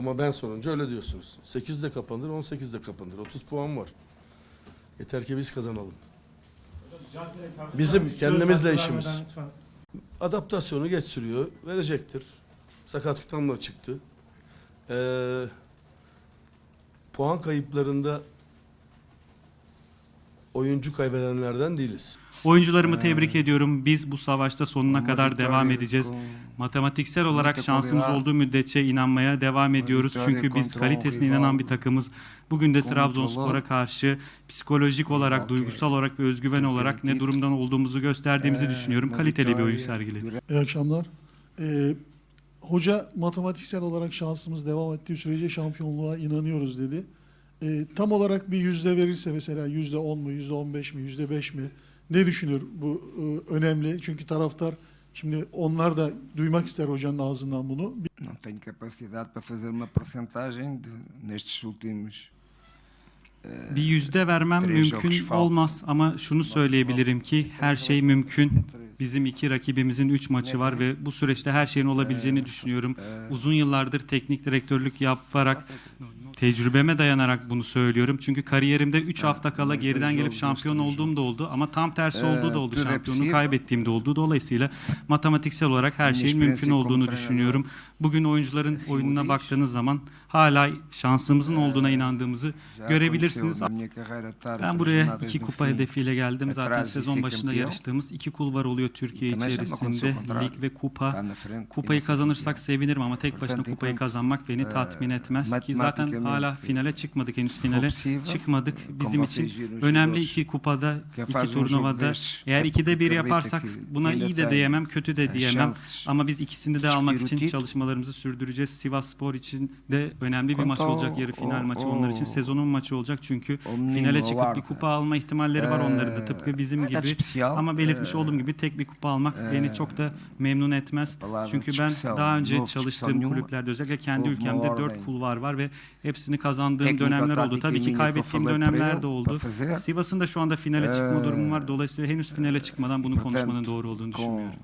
Ama ben sorunca öyle diyorsunuz. 8 de kapanır, 18 de kapanır. 30 puan var. Yeter ki biz kazanalım. Bizim kendimizle işimiz. Adaptasyonu geç sürüyor. Verecektir. Sakatlıktan da çıktı. Ee, puan kayıplarında oyuncu kaybedenlerden değiliz. Oyuncularımı tebrik ediyorum. Biz bu savaşta sonuna kadar devam edeceğiz. Matematiksel olarak şansımız olduğu müddetçe inanmaya devam ediyoruz. Çünkü biz kalitesine inanan bir takımız. Bugün de Trabzonspor'a Trabzon. karşı psikolojik olarak, duygusal olarak ve özgüven olarak ne durumdan olduğumuzu gösterdiğimizi eh, düşünüyorum. Kaliteli bir oyun sergiledik. İyi akşamlar. Ee, hoca matematiksel olarak şansımız devam ettiği sürece şampiyonluğa inanıyoruz dedi. Ee, tam olarak bir yüzde verirse mesela yüzde on mu, yüzde on beş mi, yüzde beş mi? Ne düşünür bu e, önemli? Çünkü taraftar şimdi onlar da duymak ister hocanın ağzından bunu. Não tenho capacidade para fazer uma percentagem de, nestes últimos. eh, Bir yüzde vermem mümkün olmaz ama şunu söyleyebilirim ki her şey mümkün. Bizim iki rakibimizin üç maçı var ve bu süreçte her şeyin olabileceğini düşünüyorum. eh, Uzun yıllardır teknik direktörlük yaparak tecrübeme dayanarak bunu söylüyorum. Çünkü kariyerimde 3 hafta kala geriden gelip şampiyon olduğum da oldu ama tam tersi Ee, olduğu da oldu. hepsi- kaybettiğim de oldu. Dolayısıyla matematiksel olarak her şeyin mümkün olduğunu düşünüyorum. Bugün oyuncuların oyununa baktığınız zaman hala şansımızın olduğuna inandığımızı görebilirsiniz. Ben buraya iki kupa hedefiyle geldim. Zaten Atrás sezon başında yarıştığımız iki kulvar oluyor Türkiye içerisinde. Lig ve kupa. E Kupayı kazanırsak sevinirim ama tek başına kupayı kazanmak beni eee, tatmin etmez ki zaten hala finale çıkmadık henüz finale çıkmadık. Bizim için önemli iki kupada, iki turnuvada eğer ikide bir yaparsak buna iyi de diyemem, kötü de diyemem. Ama biz ikisini de almak için çalışmalarımızı sürdüreceğiz. Sivas Spor için de önemli bir maç olacak. Yarı final ao- maçı onlar için sezonun maçı olacak çünkü finale çıkıp bir kupa alma ihtimalleri var onların da Eee, tıpkı bizim gibi. especial, Ama belirtmiş eee, olduğum gibi tek bir kupa almak beni eee, çok da memnun etmez. Çünkü ben discussão, daha önce discussão çalıştığım kulüplerde özellikle kendi ülkemde dört kulvar var ve hepsini kazandığım dönemler oldu. Tabii ki kaybettiğim dönemler de oldu. Sivas'ın da şu anda finale çıkma durumu var. Dolayısıyla henüz finale çıkmadan bunu konuşmanın doğru olduğunu düşünmüyorum.